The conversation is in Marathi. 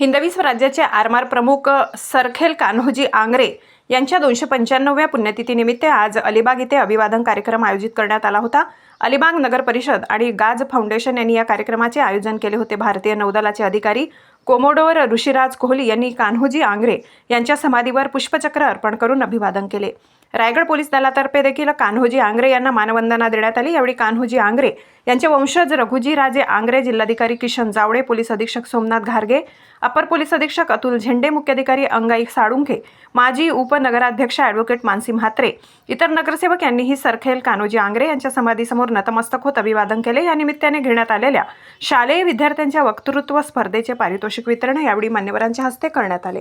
हिंदवी स्वराज्याचे आरमार प्रमुख सरखेल कान्होजी आंग्रे यांच्या दोनशे पंच्याण्णव्या पुण्यतिथीनिमित्त आज अलिबाग येथे अभिवादन कार्यक्रम आयोजित करण्यात आला होता. अलिबाग नगर परिषद आणि गाज फाउंडेशन यांनी या कार्यक्रमाचे आयोजन केले होते. भारतीय नौदलाचे अधिकारी कोमोडोर ऋषिराज कोहली यांनी कान्होजी आंग्रे यांच्या समाधीवर पुष्पचक्र अर्पण करून अभिवादन केले. रायगड पोलीस दलातर्फे देखील कान्होजी आंग्रे यांना मानवंदना देण्यात आली. यावेळी कान्होजी आंग्रे यांचे वंशज रघुजी राजे आंग्रे जिल्हाधिकारी किशन जावडे पोलीस अधीक्षक सोमनाथ घारगे अपर पोलीस अधीक्षक अतुल झेंडे मुख्याधिकारी अंगाई साळुंखे माजी उपनगराध्यक्ष ॲडव्होकेट मानसी म्हात्रे इतर नगरसेवक यांनीही सरखेल कान्होजी आंग्रे यांच्या समाधीसमोर नतमस्तक होत. अभिवादन केले. या निमित्ताने घेण्यात आलेल्या शालेय विद्यार्थ्यांच्या वक्तृत्व स्पर्धेचे पारितोषिक वितरण यावेळी मान्यवरांच्या हस्ते करण्यात आले.